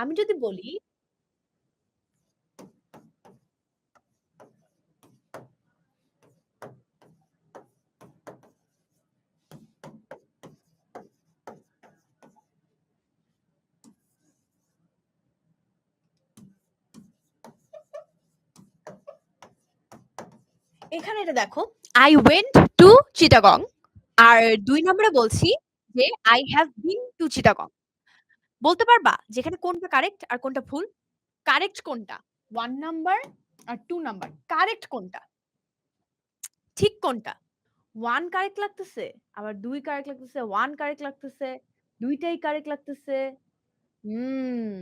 আমি যদি বলি এখানে এটা দেখো আই went টু চিটাগং। আর দুই নম্বরে বলছি যে I have been to Chittagong. বলতে পারবা যেখানে কোনটা কারেক্ট আর কোনটা ভুল? কারেক্ট কোনটা? ওয়ান নাম্বার আর টু নাম্বার। কারেক্ট কোনটা? ঠিক কোনটা? ওয়ান কারেক্ট লাগতেছে, আবার দুই কারেক্ট লাগতেছে, ওয়ান কারেক্ট লাগতেছে, দুইটাই কারেক্ট লাগতেছে। হুম,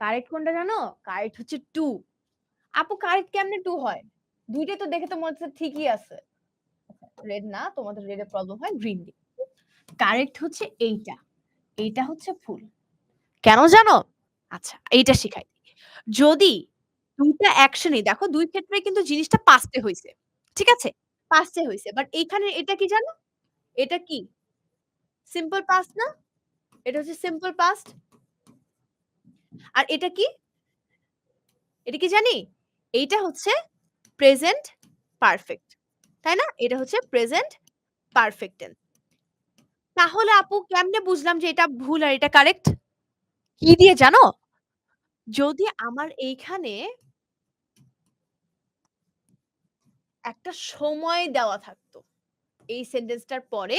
কারেক্ট কোনটা জানো? কারেক্ট হচ্ছে টু আপু কারেক্ট কেমনে টু হয়? ২ টাই তো দেখে তো মনে হচ্ছে ঠিকই আছে। রেড না, তোমাদের রেড এর প্রবলেম হয় গ্রিন দিয়ে। কারেক্ট হচ্ছে এইটা। এইটা হচ্ছে ভুল। কেন জানো? আচ্ছা, এইটা শিখাই। যদি ২ টা অ্যাকশনই দেখো ২ ক্ষেত্রেই কিন্তু জিনিসটা পাস্ট এ হইছে। ঠিক আছে? পাস্ট এ হইছে। বাট এইখানে এটা কি জানো? এটা কি? সিম্পল পাস্ট না? এটা হচ্ছে সিম্পল পাস্ট। আর এটা কি? এটা কি জানি? এইটা হচ্ছে প্রেজেন্ট পারফেক্ট। তাই না? এটা হচ্ছে প্রেজেন্ট পারফেক্ট। তাহলে আপু কেমনে বুঝলাম যে এটা ভুল আর এটা কারেক্ট? কি দিয়ে জানো? যদি আমার এইখানে একটা সময় দেওয়া থাকতো। এই সেন্টেন্সটার পরে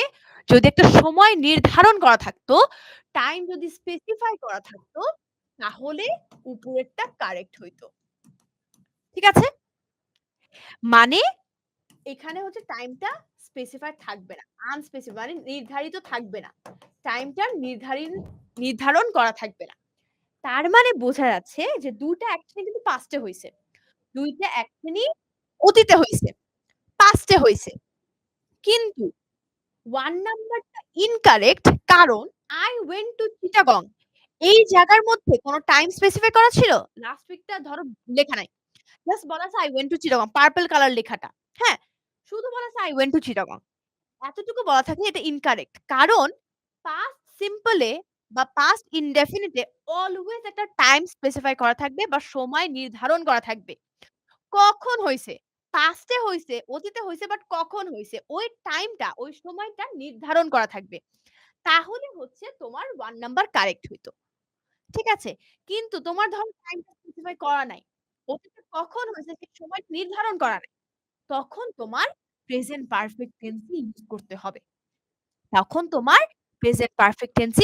যদি একটা সময় নির্ধারণ করা থাকতো, টাইম যদি স্পেসিফাই করা থাকতো, তাহলে উপরেরটা কারেক্ট হইতো। ঠিক আছে? মানে এখানে হচ্ছে টাইমটা স্পেসিফাই থাকবে না। আনস্পেসিফাইড মানে নির্ধারিত থাকবে না। টাইমটা নির্ধারিন নির্ধারণ করা থাকবে না। তার মানে বোঝা যাচ্ছে যে ২ টা অ্যাকশনই কিন্তু পাস্ট হইছে। ২ অ্যাকশনই অতীতে হইছে। পাস্ট এ হইছে। কিন্তু ওয়ান নাম্বারটা ইনকারেক্ট কারণ আই went টু চিটাগং। এই জায়গার মধ্যে কোনো টাইম স্পেসিফাই করা ছিল? লাস্ট উইকটা ধরো লেখা নাই। জাস্ট বলা আছে I went to Chittagong. Purple colour লেখাটা। হ্যাঁ? শুধু বলা আছে আই went টু চিটাগং। এতটুকু বলা থাকে এটা ইনকারেক্ট। কারণ পাস্ট সিম্পল বা পাস্ট ইনডেফিনিট অলওয়েজ একটা টাইম স্পেসিফাই করা থাকবে বা সময় নির্ধারণ করা থাকবে। কখন হইছে? পাস্ট হইছে, অতীতে হইছে বাট কখন হইছে? ওই টাইমটা, ওই সময়টা নির্ধারণ করা থাকবে। তাহলে হচ্ছে তোমার ১ নাম্বার কারেক্ট হইতো। ঠিক আছে? কিন্তু তোমার ধরো টাইমটা স্পেসিফাই করা নাই। অতীতে কখন হইছে সেই সময়টা নির্ধারণ করা নাই। তখন তোমার প্রেজেন্ট পারফেক্ট টেন্স ই ইউস করতে হবে। তখন তোমার প্রেজেন্ট পারফেক্ট টেন্স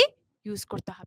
ইউস করতে হবে।